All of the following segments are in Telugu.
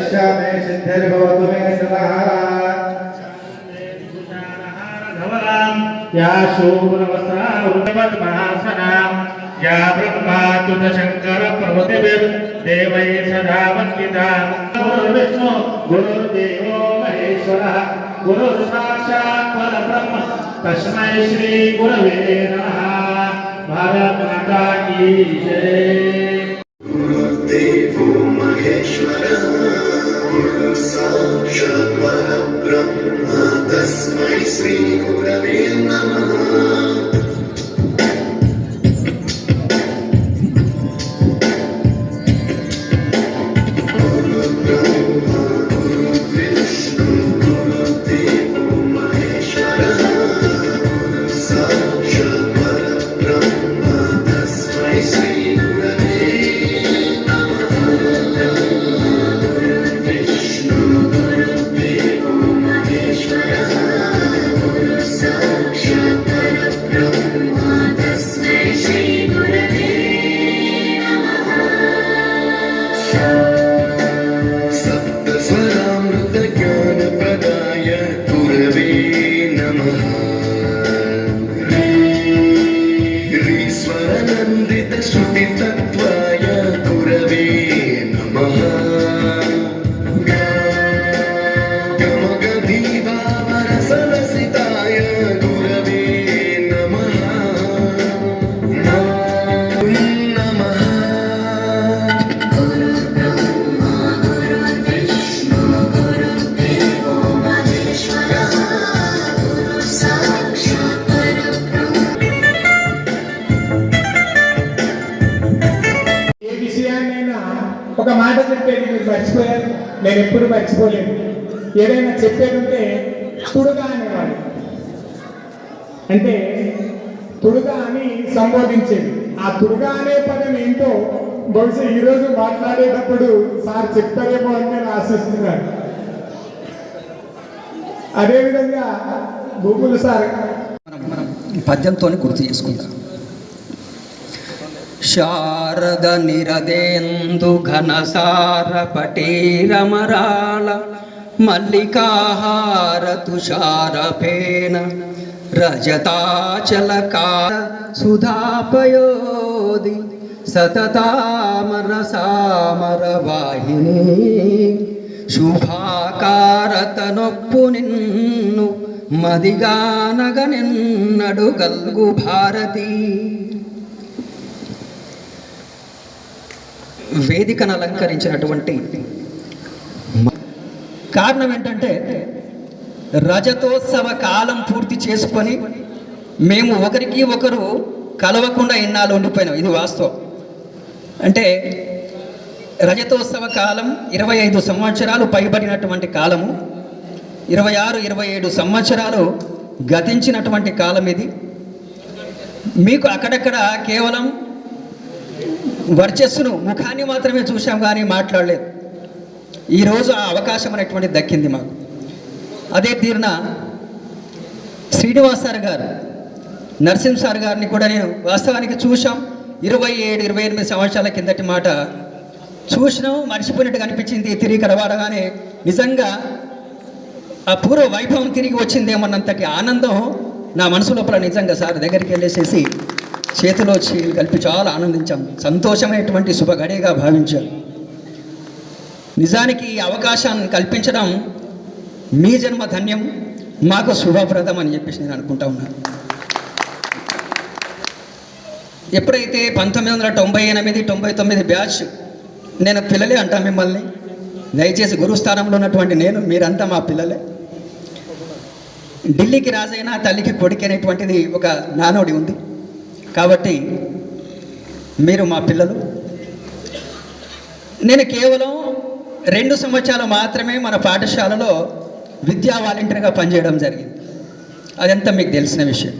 तस्या मे सिद्धिर्भवतु मे सदाः या शूरवस्त्रा वृतवद्महासनाम् या ब्रह्माच्युतशङ्करप्रभृतिभिर्देवै सदा वन्दिता गुरुर्विष्णु गुरुर्देवो महेश्वरः गुरुर्साक्षात् परब्रह्म तस्मै श्रीगुरवे नमः भारतमाता की जय गुरुः साक्षात् परब्रह्म तस्मै श्रीगुरवे नमः నేను ఎప్పుడు మర్చిపోలేదు ఏదైనా చెప్పేదంటే తుడుగా అనేవాడు. అంటే తుడుగా అని సంబోధించేది. ఆ తుడుగా అనే పదం ఏంటో బహుశా ఈరోజు మాట్లాడేటప్పుడు సార్ చెప్తారేమో అని నేను ఆశిస్తున్నాను. అదేవిధంగా భూములు సార్ మనం పద్యంతో గుర్తు చేసుకుందాం ಶಾರದ ನಿರದೆಂದು ಘನಸಾರ ಪಟೀರಮರಾಳ ಮಲ್ಲಿಕಾಹಾರ ತುಷಾರ ತುಷಾರಫೇನ ರಜತಾಚಲಕಾರ ಸುಧಾಪಯೋದಿ ಸತತಾಮರ ಸಾಮರ ವಾಹಿನಿ ಶುಭಾಕಾರ ತನೊಪ್ಪು ನಿನ್ನು ಮದಿಗಾನಗ ನಿನ್ನಡುಗಲ್ಗು ಭಾರತಿ. వేదికను అలంకరించినటువంటి కారణం ఏంటంటే రజతోత్సవ కాలం పూర్తి చేసుకొని మేము ఒకరికి ఒకరు కలవకుండా ఇన్నాళ్ళు ఉండిపోయినాం. ఇది వాస్తవం. అంటే రజతోత్సవ కాలం ఇరవై ఐదు సంవత్సరాలు పైబడినటువంటి కాలము ఇరవై ఆరు ఇరవై ఏడు సంవత్సరాలు గతించినటువంటి కాలం ఇది మీకు అక్కడక్కడ కేవలం వర్చస్సును ముఖాన్ని మాత్రమే చూసాం కానీ మాట్లాడలేదు. ఈరోజు ఆ అవకాశం అనేటువంటిది దక్కింది మాకు. అదే తీరున శ్రీనివాస్ సార్ గారు నరసింహ సార్ గారిని కూడా నేను వాస్తవానికి చూసాం ఇరవై ఏడు ఇరవై ఎనిమిది సంవత్సరాల కిందటి మాట చూసినాం మర్చిపోయినట్టుగా అనిపించింది. తిరిగి కలవాడగానే నిజంగా ఆ పూర్వ వైభవం తిరిగి వచ్చిందేమన్నంతటి ఆనందం నా మనసు లోపల నిజంగా సార్ దగ్గరికి వెళ్ళేసేసి చేతిలో చేయి కలిపి చాలా ఆనందించాం. సంతోషమైనటువంటి శుభగడియగా భావించాం నిజానికి ఈ అవకాశాన్ని కల్పించడం మీ జన్మ ధన్యం మాకు శుభప్రదం అని చెప్పేసి నేను అనుకుంటా ఉన్నాను ఎప్పుడైతే పంతొమ్మిది వందల తొంభై ఎనిమిది తొంభై తొమ్మిది బ్యాచ్ నేను పిల్లలే అంటా మిమ్మల్ని దయచేసి గురుస్థానంలో ఉన్నటువంటి నేను మీరంతా మా పిల్లలే. ఢిల్లీకి రాజైన తల్లికి కొడుకు అనేటువంటిది ఒక నానోడి ఉంది. కాబట్టి మీరు మా పిల్లలు నేను కేవలం రెండు సంవత్సరాలు మాత్రమే మన పాఠశాలలో విద్యా వాలంటీర్గా పనిచేయడం జరిగింది. అదంతా మీకు తెలిసిన విషయం.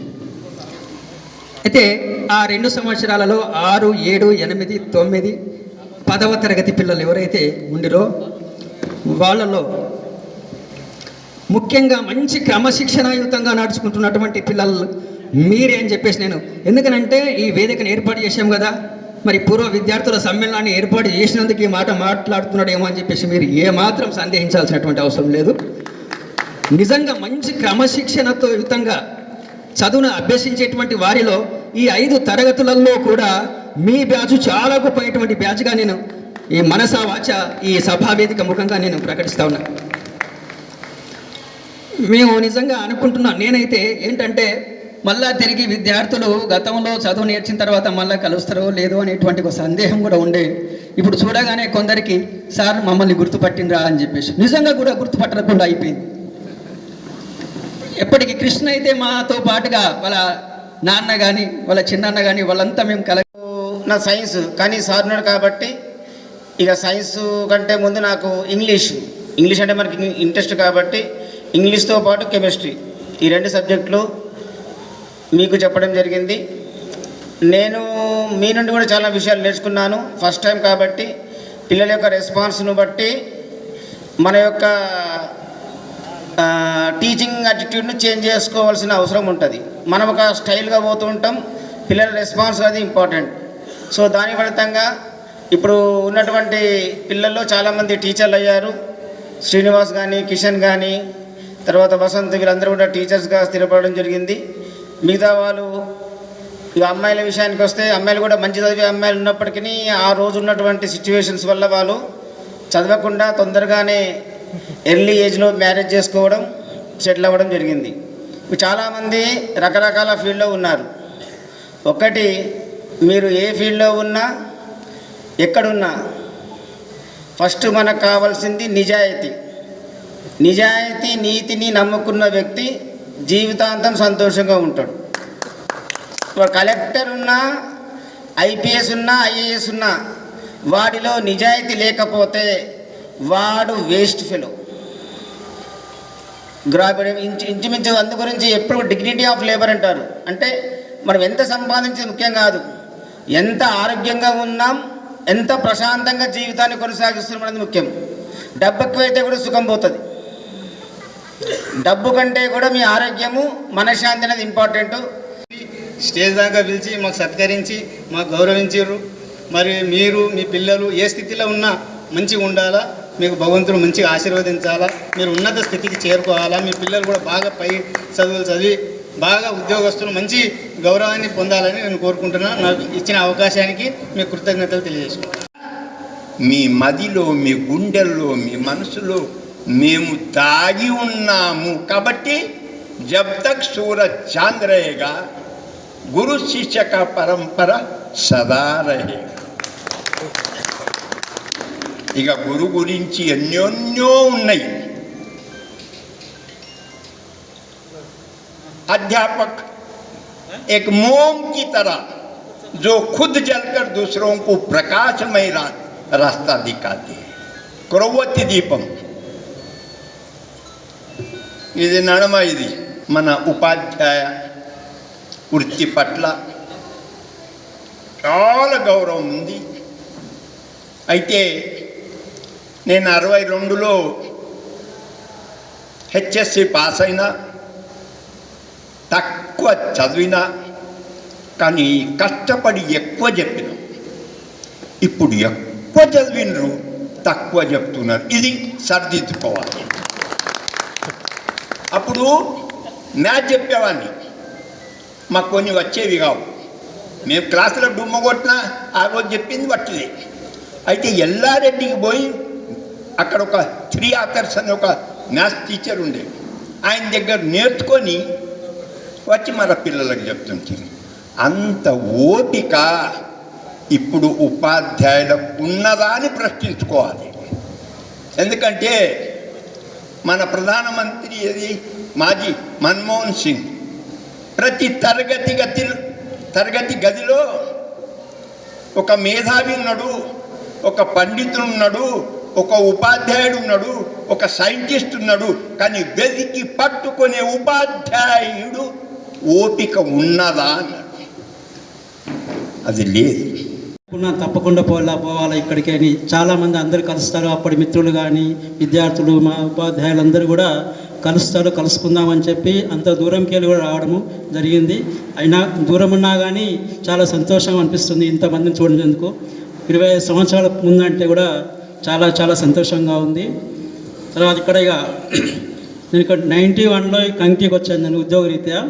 అయితే ఆ రెండు సంవత్సరాలలో ఆరు ఏడు ఎనిమిది తొమ్మిది పదవ తరగతి పిల్లలు ఎవరైతే ఉండిరో వాళ్ళలో ముఖ్యంగా మంచి క్రమశిక్షణాయుతంగా నడుచుకుంటున్నటువంటి పిల్లలు మీరే అని చెప్పేసి నేను. ఎందుకనంటే ఈ వేదికను ఏర్పాటు చేశాం కదా. మరి పూర్వ విద్యార్థుల సమ్మేళనాన్ని ఏర్పాటు చేసినందుకు ఈ మాట మాట్లాడుతున్నాడేమో అని చెప్పేసి మీరు ఏమాత్రం సందేహించాల్సినటువంటి అవసరం లేదు. నిజంగా మంచి క్రమశిక్షణతో యుతంగా చదువును అభ్యసించేటువంటి వారిలో ఈ ఐదు తరగతులలో కూడా మీ బ్యాచ్ చాలా గొప్పటువంటి బ్యాచ్గా నేను ఈ మనసా వాచ ఈ సభావేదిక ముఖంగా నేను ప్రకటిస్తా ఉన్నా. మేము నిజంగా అనుకుంటున్నాం. నేనైతే ఏంటంటే మళ్ళా తిరిగి విద్యార్థులు గతంలో చదువు నేర్చిన తర్వాత మళ్ళీ కలుస్తారో లేదో అనేటువంటి ఒక సందేహం కూడా ఉండే. ఇప్పుడు చూడగానే కొందరికి సార్ మమ్మల్ని గుర్తుపట్టినరా అని చెప్పేసి. నిజంగా కూడా గుర్తుపట్టకుండా అయిపోయింది. ఎప్పటికీ కృష్ణ అయితే మాతో పాటుగా వాళ్ళ నాన్న కానీ వాళ్ళ చిన్నాన్న కానీ వాళ్ళంతా మేము కల నా సైన్స్ కానీ సార్ ఉన్నాడు కాబట్టి ఇక సైన్స్ కంటే ముందు నాకు ఇంగ్లీష్. ఇంగ్లీష్ అంటే మనకి ఇంట్రెస్ట్ కాబట్టి ఇంగ్లీష్తో పాటు కెమిస్ట్రీ. ఈ రెండు సబ్జెక్టులు మీకు చెప్పడం జరిగింది. నేను మీ నుండి కూడా చాలా విషయాలు నేర్చుకున్నాను. ఫస్ట్ టైం కాబట్టి పిల్లల యొక్క రెస్పాన్స్ను బట్టి మన యొక్క టీచింగ్ యాటిట్యూడ్ను చేంజ్ చేసుకోవాల్సిన అవసరం ఉంటుంది. మనం ఒక స్టైల్గా పోతూ ఉంటాం. పిల్లల రెస్పాన్స్ అది ఇంపార్టెంట్ సో దాని ఫలితంగా ఇప్పుడు ఉన్నటువంటి పిల్లల్లో చాలామంది టీచర్లు అయ్యారు. శ్రీనివాస్ కానీ కిషన్ కానీ తర్వాత వసంత్ వీళ్ళందరూ కూడా టీచర్స్గా స్థిరపడడం జరిగింది. మిగతా వాళ్ళు ఇక అమ్మాయిల విషయానికి వస్తే అమ్మాయిలు కూడా మంచి చదివే అమ్మాయిలు ఉన్నప్పటికీ ఆ రోజు ఉన్నటువంటి సిచ్యువేషన్స్ వల్ల వాళ్ళు చదవకుండా తొందరగానే ఎర్లీ ఏజ్లో మ్యారేజ్ చేసుకోవడం సెటిల్ అవ్వడం జరిగింది. చాలామంది రకరకాల ఫీల్డ్లో ఉన్నారు. ఒకటి మీరు ఏ ఫీల్డ్లో ఉన్నా ఎక్కడున్నా ఫస్ట్ మనకు కావాల్సింది నిజాయితీ. నిజాయితీ నీతిని నమ్ముకున్న వ్యక్తి జీవితాంతం సంతోషంగా ఉంటాడు. ఇప్పుడు కలెక్టర్ ఉన్నా ఐపీఎస్ ఉన్నా ఐఏఎస్ ఉన్నా వాడిలో నిజాయితీ లేకపోతే వాడు వేస్ట్ ఫెలో. గ్రాబిడ ఇంచు ఇంచుమించు అందు గురించి ఎప్పుడు డిగ్నిటీ ఆఫ్ లేబర్ అంటారు. అంటే మనం ఎంత సంపాదించేది ముఖ్యం కాదు. ఎంత ఆరోగ్యంగా ఉన్నాం ఎంత ప్రశాంతంగా జీవితాన్ని కొనసాగిస్తున్నాం అనేది ముఖ్యం. డబ్బు ఎక్కువైతే కూడా సుఖం పోతుంది. డబ్బు కంటే కూడా మీ ఆరోగ్యము మనశ్శాంతి అనేది ఇంపార్టెంట్. స్టేజ్ దాకా పిలిచి మాకు సత్కరించి మాకు గౌరవించారు మరి మీరు మీ పిల్లలు ఏ స్థితిలో ఉన్నా మంచిగా ఉండాలా? మీకు భగవంతుడు మంచిగా ఆశీర్వదించాలా? మీరు ఉన్నత స్థితికి చేరుకోవాలా? మీ పిల్లలు కూడా బాగా పై చదువులు చదివి బాగా ఉద్యోగస్తులు మంచి గౌరవాన్ని పొందాలని నేను కోరుకుంటున్నాను నాకు ఇచ్చిన అవకాశానికి మీ కృతజ్ఞతలు తెలియజేసుకుంటాను మీ మదిలో మీ గుండెల్లో మీ మనసులో మేము దాగి ఉన్నాము కాబట్టి జబ్ తక్ సూరజ్ చాంద్ रहेगा గురు శిష్య కా పరంపర సదా रहेगा ఇక గురు గురించి ఎన్నెన్నో ఉన్నాయి अध्यापक एक मोम की तरह जो खुद जलकर दूसरों को प्रकाशमय रा, रास्ता दिखाते हैं క్రొవ్వొత్తి దీపం ఇది నడమ ఇది. మన ఉపాధ్యాయ వృత్తి పట్ల చాలా గౌరవం ఉంది. అయితే నేను అరవై రెండులో హెచ్ఎస్సి పాస్ అయినా తక్కువ చదివినా కానీ కష్టపడి ఎక్కువ చెప్పిన. ఇప్పుడు ఎక్కువ చదివినరు తక్కువ చెప్తున్నారు. ఇది సర్దిద్దుకోవాలి. అప్పుడు మ్యాథ్ చెప్పేవాడిని. మాకు కొన్ని వచ్చేవి కావు. మేము క్లాసులో డుమ్మ కొట్టినా ఆ రోజు చెప్పింది పట్టింది అయితే ఎల్లారెడ్డికి పోయి అక్కడ ఒక త్రీ ఆథర్స్ అని ఒక మ్యాథ్స్ టీచర్ ఉండే. ఆయన దగ్గర నేర్చుకొని వచ్చి మన పిల్లలకు చెప్తుంటారు అంత ఓపిక ఇప్పుడు ఉపాధ్యాయులకు ఉన్నదా అని ప్రశ్నించుకోవాలి. ఎందుకంటే మన ప్రధానమంత్రి అది మాజీ మన్మోహన్ సింగ్. ప్రతి తరగతి గతి తరగతి గదిలో ఒక మేధావి ఉన్నాడు ఒక పండితుడు ఉన్నాడు ఒక ఉపాధ్యాయుడు ఉన్నాడు ఒక సైంటిస్ట్ ఉన్నాడు కానీ వెతికి పట్టుకునే ఉపాధ్యాయుడు ఓపిక ఉన్నదా అన్నాడు. అది లేదు. తప్పకుండా తప్పకుండా పోవాలా పోవాలా ఇక్కడికి అని చాలామంది అందరూ కలుస్తారు. అప్పటి మిత్రులు కానీ విద్యార్థులు మా ఉపాధ్యాయులు అందరూ కూడా కలుస్తారు కలుసుకుందామని చెప్పి అంత దూరంకి వెళ్ళి కూడా రావడము జరిగింది. అయినా దూరం ఉన్నా కానీ చాలా సంతోషం అనిపిస్తుంది ఇంతమందిని చూడేందుకు ఇరవై ఐదు సంవత్సరాల ముందంటే కూడా చాలా చాలా సంతోషంగా ఉంది. తర్వాత ఇక్కడ ఇక నేను ఇక్కడ నైంటీ వన్లో కంకికి వచ్చాను నేను ఉద్యోగరీత్యా.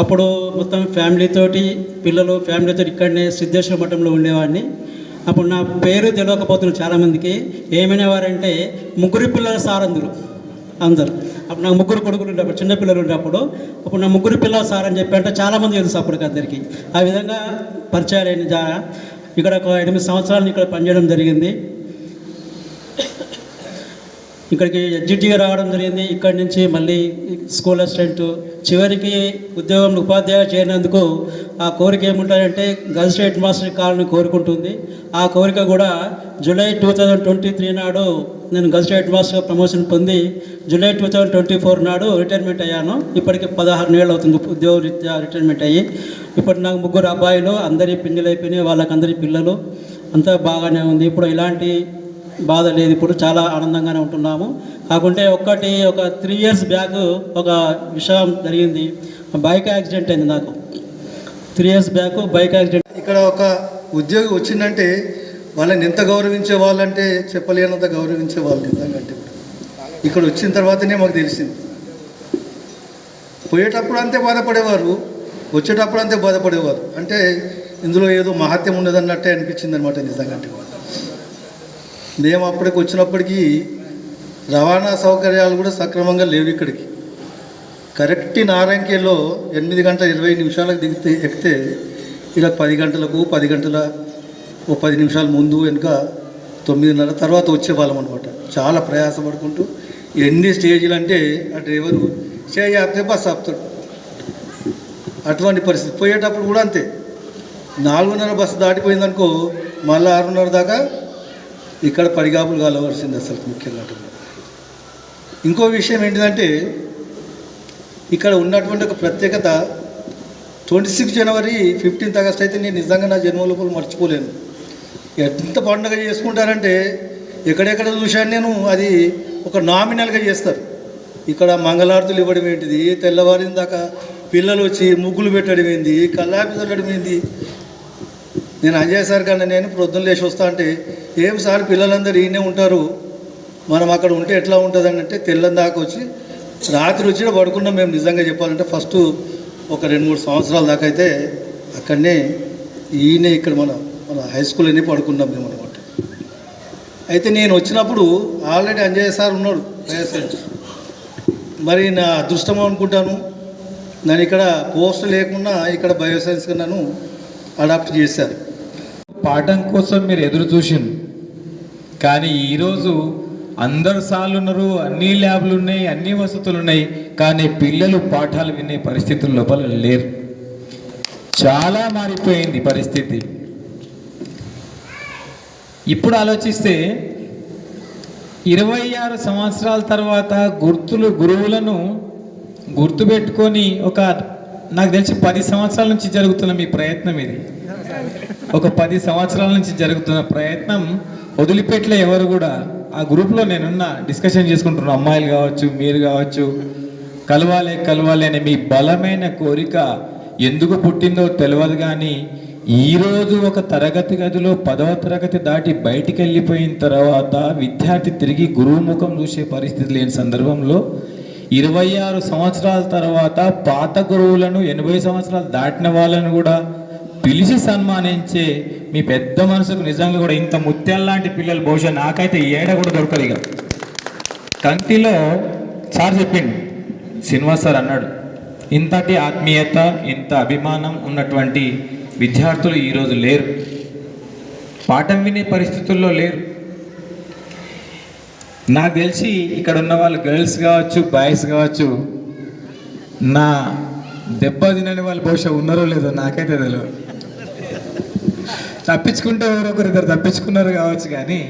అప్పుడు మొత్తం ఫ్యామిలీతోటి పిల్లలు ఫ్యామిలీతో ఇక్కడనే సిద్ధేశ్వర మఠంలో ఉండేవాడిని. అప్పుడు నా పేరు తెలియకపోతున్నారు చాలామందికి ఏమైనవారంటే ముగ్గురు పిల్లల సార్ అందరు. అందరు అప్పుడు నాకు ముగ్గురు కొడుకులు ఉండేప్పుడు చిన్నపిల్లలు ఉండేప్పుడు అప్పుడు నా ముగ్గురు పిల్లల సార్ అని చెప్పి అంటే చాలామంది తెలుసు అప్పటికి అందరికీ. ఆ విధంగా పరిచయాలైన జా ఇక్కడ ఒక ఎనిమిది సంవత్సరాలు ఇక్కడ పనిచేయడం జరిగింది. ఇక్కడికి ఎడ్జిటీగా రావడం జరిగింది. ఇక్కడి నుంచి మళ్ళీ స్కూల్ అసిస్టెంట్ చివరికి ఉద్యోగం ఉపాధ్యాయ చేరినందుకు ఆ కోరిక ఏముంటారంటే గర్ల్స్ హెడ్ మాస్టర్ కావాలని కోరుకుంటుంది. ఆ కోరిక కూడా July two thousand twenty three నాడు నేను గర్ల్స్ హెడ్ మాస్టర్ ప్రమోషన్ పొంది July two thousand twenty four నాడు రిటైర్మెంట్ అయ్యాను. ఇప్పటికి పదహారు ఏళ్ళు అవుతుంది ఉద్యోగ రీత్యా రిటైర్మెంట్ అయ్యి. ఇప్పుడు నాకు ముగ్గురు అబ్బాయిలు అందరి పిల్లలు అయిపోయినాయి వాళ్ళకందరి పిల్లలు. అంతా బాగానే ఉంది. ఇప్పుడు ఇలాంటి బాధ లేదు ఇప్పుడు చాలా ఆనందంగానే ఉంటున్నాము. కాకుంటే ఒక్కటి ఒక త్రీ ఇయర్స్ బ్యాక్ ఒక విషయం జరిగింది. బైక్ యాక్సిడెంట్ అయింది నాకు. Three years back bike accident ఇక్కడ ఒక ఉద్యోగి వచ్చిందంటే వాళ్ళని ఎంత గౌరవించే వాళ్ళంటే చెప్పలేనంత గౌరవించే వాళ్ళు నిజంగా అంటే. ఇక్కడ వచ్చిన తర్వాతనే మాకు తెలిసింది. పోయేటప్పుడు అంతే బాధపడేవారు వచ్చేటప్పుడు అంతే బాధపడేవారు. అంటే ఇందులో ఏదో మహత్యం ఉండదన్నట్టే అనిపించింది అనమాట నిజంగా అంటే మేము అప్పటికి వచ్చినప్పటికీ రవాణా సౌకర్యాలు కూడా సక్రమంగా లేవు ఇక్కడికి. కరెక్ట్ నారాయణకేలో ఎనిమిది గంటల ఇరవై నిమిషాలకు దిగితే ఎక్కితే ఇలా పది గంటలకు పది గంటల ఓ పది నిమిషాల ముందు వెనుక తొమ్మిదిన్నర తర్వాత వచ్చేవాళ్ళం అనమాట చాలా ప్రయాసపడుకుంటూ ఎన్ని స్టేజీలు అంటే ఆ డ్రైవరు చేయి ఆపితే బస్సు ఆపుతాడు. అటువంటి పరిస్థితి. పోయేటప్పుడు కూడా అంతే. నాలుగున్నర బస్సు దాటిపోయిందనుకో మళ్ళీ ఆరున్నర దాకా ఇక్కడ పడిగాపులు కాలవలసింది అసలు ముఖ్యంగా ఇంకో విషయం ఏంటిదంటే ఇక్కడ ఉన్నటువంటి ఒక ప్రత్యేకత twenty six January fifteenth August అయితే నేను నిజంగా నా జన్మ లోపల మర్చిపోలేను. ఎంత పండుగ చేసుకుంటారంటే ఎక్కడెక్కడ చూశాను నేను అది ఒక నామినల్గా చేస్తారు. ఇక్కడ మంగళారతులు ఇవ్వడం ఏంటిది తెల్లవారిన దాకా పిల్లలు వచ్చి ముగ్గులు పెట్టడం ఏంది కల్లాపి చల్లడం ఏంది నేను అంజయ్ సార్ కన్నా నేను ప్రొద్దున లేచి వస్తా అంటే ఏం సార్ పిల్లలందరూ ఈయనే ఉంటారు? మనం అక్కడ ఉంటే ఎట్లా ఉంటుంది అని అంటే తెల్లని దాకా వచ్చి రాత్రి వచ్చి పడుకున్నాం మేము నిజంగా చెప్పాలంటే. ఫస్ట్ ఒక రెండు మూడు సంవత్సరాల దాకా అయితే అక్కడనే ఈయనే ఇక్కడ మన మన హై స్కూల్లోనే పడుకున్నాం మేము అనమాట అయితే నేను వచ్చినప్పుడు ఆల్రెడీ అంజయ్య సార్ ఉన్నాడు వైఎస్ఆర్ మరి నా అదృష్టం అనుకుంటాను. నన్ను ఇక్కడ పోస్ట్ లేకుండా ఇక్కడ బయోసైన్స్ నన్ను అడాప్ట్ చేశారు. పాఠం కోసం మీరు ఎదురు చూసిండ్రు. కానీ ఈరోజు అందరు సార్లు ఉన్నారు అన్ని ల్యాబ్లు ఉన్నాయి అన్ని వసతులు ఉన్నాయి కానీ పిల్లలు పాఠాలు వినే పరిస్థితుల లోపల లేరు. చాలా మారిపోయింది పరిస్థితి. ఇప్పుడు ఆలోచిస్తే ఇరవై ఆరు సంవత్సరాల తర్వాత గుర్తులు గురువులను గుర్తుపెట్టుకొని ఒక నాకు తెలిసి పది సంవత్సరాల నుంచి జరుగుతున్న మీ ప్రయత్నం ఇది. ఒక పది సంవత్సరాల నుంచి జరుగుతున్న ప్రయత్నం వదిలిపెట్టలే ఎవరు కూడా ఆ గ్రూప్లో నేనున్న డిస్కషన్ చేసుకుంటున్న అమ్మాయిలు కావచ్చు మీరు కావచ్చు కలవాలి కలవాలి అనే మీ బలమైన కోరిక ఎందుకు పుట్టిందో తెలియదు కానీ ఈరోజు ఒక తరగతి గదిలో పదవ తరగతి దాటి బయటికి వెళ్ళిపోయిన తర్వాత విద్యార్థి తిరిగి గురువు ముఖం చూసే పరిస్థితి లేని సందర్భంలో ఇరవై ఆరు సంవత్సరాల తర్వాత పాత గురువులను ఎనభై సంవత్సరాలు దాటిన వాళ్ళను కూడా పిలిచి సన్మానించే మీ పెద్ద మనసుకు నిజంగా కూడా ఇంత ముత్యాల్లాంటి పిల్లలు బహుశా నాకైతే ఏడ కూడా దొరకదు ఇక. కంటిలో సార్ చెప్పిండు శ్రీనివాస్ సార్ అన్నాడు ఇంతటి ఆత్మీయత ఇంత అభిమానం ఉన్నటువంటి విద్యార్థులు ఈరోజు లేరు. పాఠం వినే పరిస్థితుల్లో లేరు. నాకు తెలిసి ఇక్కడ ఉన్న వాళ్ళు గర్ల్స్ కావచ్చు బాయ్స్ కావచ్చు నా దెబ్బ తినని వాళ్ళు బహుశా ఉన్నారో లేదో నాకైతే తెలియదు తప్పించుకుంటే ఎవరొకరు ఇద్దరు తప్పించుకున్నారు కావచ్చు కానీ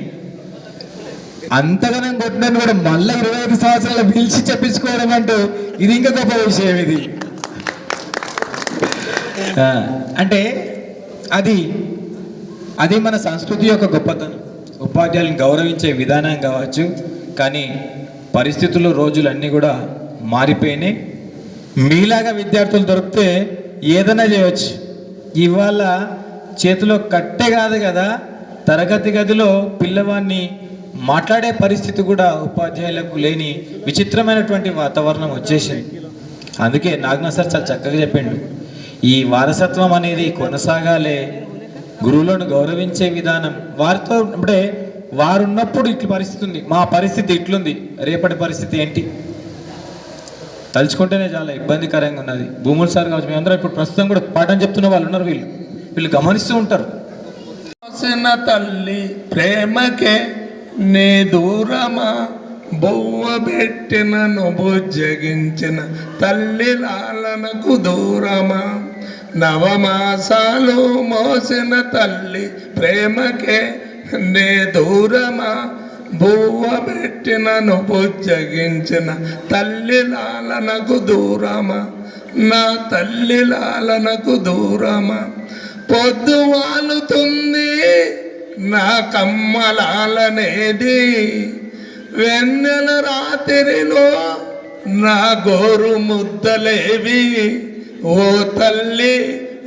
అంతగానం కొట్టినని కూడా మళ్ళీ ఇరవై ఐదు సంవత్సరాలు పిలిచి చెప్పించుకోవడం అంటూ ఇది ఇంకా గొప్ప విషయం ఇది. అంటే అది అది మన సంస్కృతి యొక్క గొప్పతనం. ఉపాధ్యాయులను గౌరవించే విధానం కావచ్చు కానీ పరిస్థితులు రోజులు అన్నీ కూడా మారిపోయినాయి. మీలాగా విద్యార్థులు దొరికితే ఏదైనా చేయవచ్చు ఇవాళ చేతిలో కట్టే కాదు కదా తరగతి గదిలో పిల్లవాడిని మాట్లాడే పరిస్థితి కూడా ఉపాధ్యాయులకు లేని విచిత్రమైనటువంటి వాతావరణం వచ్చేసింది. అందుకే నాగనా సార్ చాలా చక్కగా చెప్పిండు. ఈ వారసత్వం అనేది కొనసాగాలే. గురువులను గౌరవించే విధానం వారితో అంటే వారు ఉన్నప్పుడు ఇట్ల పరిస్థితి ఉంది. మా పరిస్థితి ఇట్లుంది. రేపటి పరిస్థితి ఏంటి? తలుచుకుంటేనే చాలా ఇబ్బందికరంగా ఉన్నది. భూములు సార్ కావచ్చు మేమందరం ఇప్పుడు ప్రస్తుతం కూడా పాఠం చెప్తున్న వాళ్ళు ఉన్నారు వీళ్ళు. వీళ్ళు గమనిస్తూ ఉంటారు. మోసిన తల్లి ప్రేమకే నీ దూరమా? బొవ్వ పెట్టినను బుజ్జగించిన తల్లి లాలనకు దూరమా? నవమాసాలు మోసిన తల్లి ప్రేమకే నే దూరమా? బువ్వ పెట్టినను బుజ్జగించిన తల్లి లాలనకు దూరమా? నా తల్లి లాలనకు దూరమా? పొద్దు వాలుతుంది నా కమ్మలాలనేది వెన్నెల రాత్రిలో నా గోరు ముద్దలేవి. ఓ తల్లి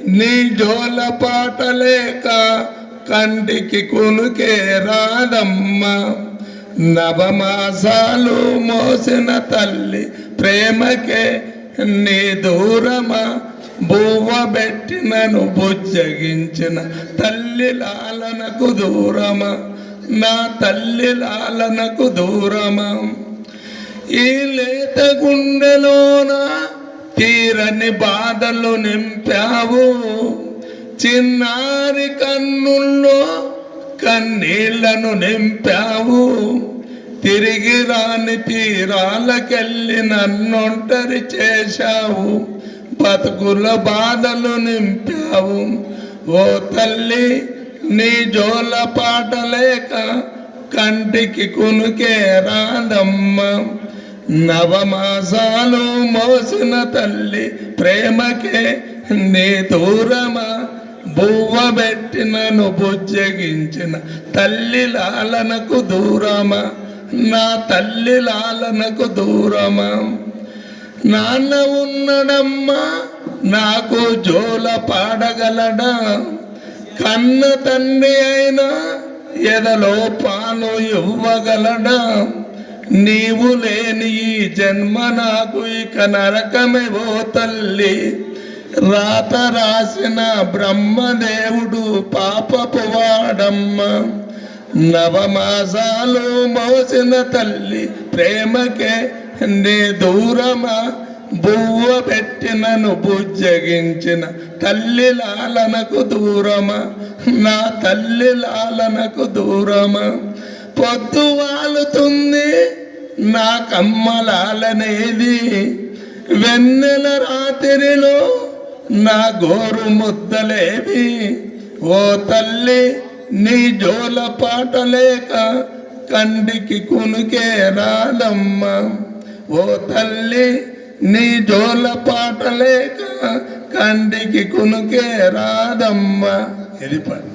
నీ జోల పాటలేక కంటికి కునుకే రాదమ్మ. నవమాసాలు మోసిన తల్లి ప్రేమకే నీ దూరమా? బువ్వ పెట్టినను బుజ్జగించిన తల్లి లాలనకు దూరమా? నా తల్లి లాలనకు దూరమా? ఈ లేత గుండెలోన తీరని బాధలు నింపావు. చిన్నారి కన్నుల్లో కన్నీళ్ళను నింపావు. తిరిగి రాని తీరాలకెళ్ళి నన్నొంటరి చేశావు. బతుకుల బాధలు నింపావు. ఓ తల్లి నీ జోల పాటలేక కంటికి కునుకే రాదమ్మ. నవమాసాలు మోసిన తల్లి ప్రేమకే నీ దూరమా. బువ్వ పెట్టినను బుజ్జగించిన తల్లి లాలనకు దూరమా. నా తల్లి లాలనకు దూరమా. నాన్న ఉన్నడమ్మా నాకు జోల పాడగలడా? కన్న తండ్రి అయినా ఎదలో పాలు ఇవ్వగలడా? నీవు లేని ఈ జన్మ నాకు ఇక నరకమే ఓ తల్లి. రాత రాసిన బ్రహ్మదేవుడు పాపపు వాడమ్మ నవమాసాలు మోసిన తల్లి ప్రేమకే నీ దూరమా బువ్వ పెట్టినను బుజ్జగించిన తల్లి లాలనకు దూరమా. నా తల్లి లాలనకు దూరమా. పొద్దు వాలుతుంది నా కమ్మలాలనేది వెన్నెల రాత్రిలో నా గోరు ముద్దలేవి. ఓ తల్లి నీ జోల పాటలేక కండికి కునుకే రాదమ్మ. ఓ తల్లి నీ జోల పాటలేక కండికి కునుకే రాదమ్మ. వెళ్ళిపోయి